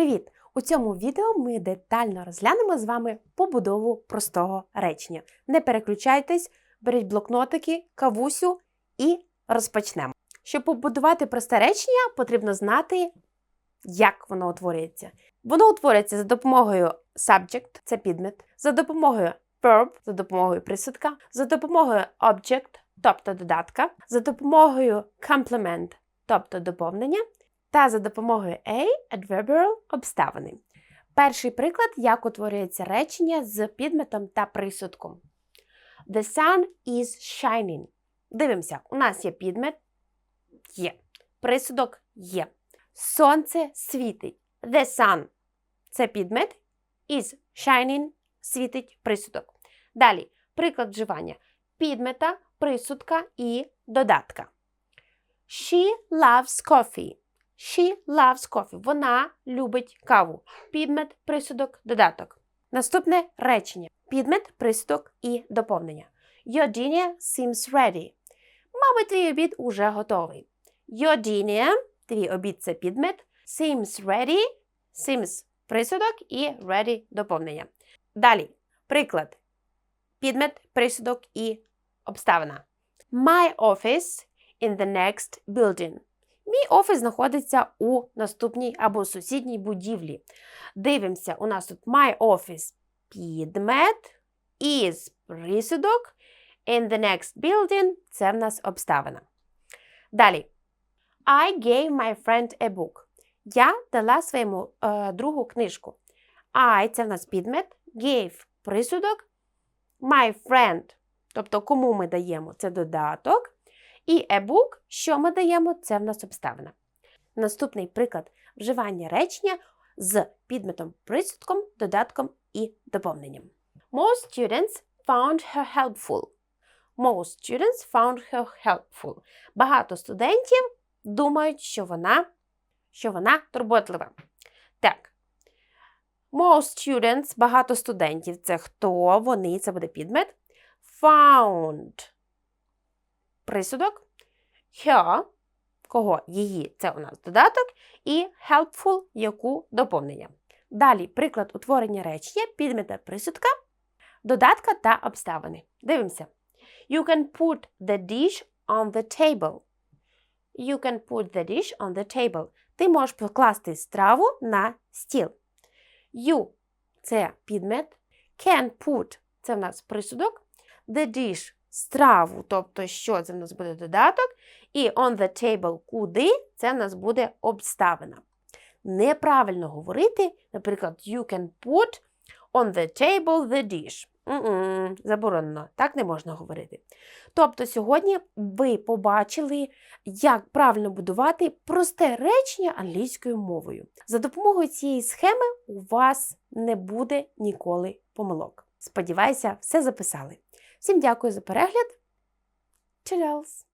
Привіт! У цьому відео ми детально розглянемо з вами побудову простого речення. Не переключайтесь, беріть блокнотики, кавусю і розпочнемо. Щоб побудувати просте речення, потрібно знати, як воно утворюється. Воно утворюється за допомогою subject, це підмет, за допомогою verb, за допомогою присудка, за допомогою object, тобто додатка, за допомогою complement, тобто доповнення, та за допомогою A adverbial обставини. Перший приклад, як утворюється речення з підметом та присудком. The sun is shining. Дивимося, у нас є підмет, є. Присудок є. Сонце світить. The sun це підмет. Is shining світить присудок. Далі, приклад вживання підмета, присудка і додатка. She loves coffee. She loves coffee. Вона любить каву. Підмет, присудок, додаток. Наступне речення. Підмет, присудок і доповнення. Your dinner seems ready. Мабуть, твій обід уже готовий. Your dinner, твій обід це підмет. Seems ready. Seems присудок і ready доповнення. Далі. Приклад. Підмет, присудок і обставина. My office in the next building. Мій офіс знаходиться у наступній або сусідній будівлі. Дивимося, у нас тут my office підмет, is присудок, in the next building це в нас обставина. Далі. I gave my friend a book. Я дала своєму е, другу книжку. I це в нас підмет, gave присудок, my friend, тобто кому ми даємо, це додаток. І a book, що ми даємо, це в нас обставина. Наступний приклад вживання речення з підметом присудком, додатком і доповненням. Most students found her helpful. Most students found her helpful. Багато студентів думають, що вона, що вона турботлива. Так. Most students, багато студентів. Це хто? Вони, це буде підмет. Found присудок. Her, кого її, це у нас додаток, і helpful, яку доповнення. Далі приклад утворення речення, підмета присудка, додатка та обставини. Дивимося. You can put the dish on the table. You can put the dish on the table. Ти можеш покласти страву на стіл. You це підмет. Can put це в нас присудок. The dish страву, тобто що це в нас буде додаток. І on the table куди це в нас буде обставина. Неправильно говорити, наприклад, you can put on the table the dish. М-м, заборонено, так не можна говорити. Тобто, сьогодні ви побачили, як правильно будувати просте речення англійською мовою. За допомогою цієї схеми у вас не буде ніколи помилок. Сподіваюся, все записали. Всім дякую за перегляд. Чилялс!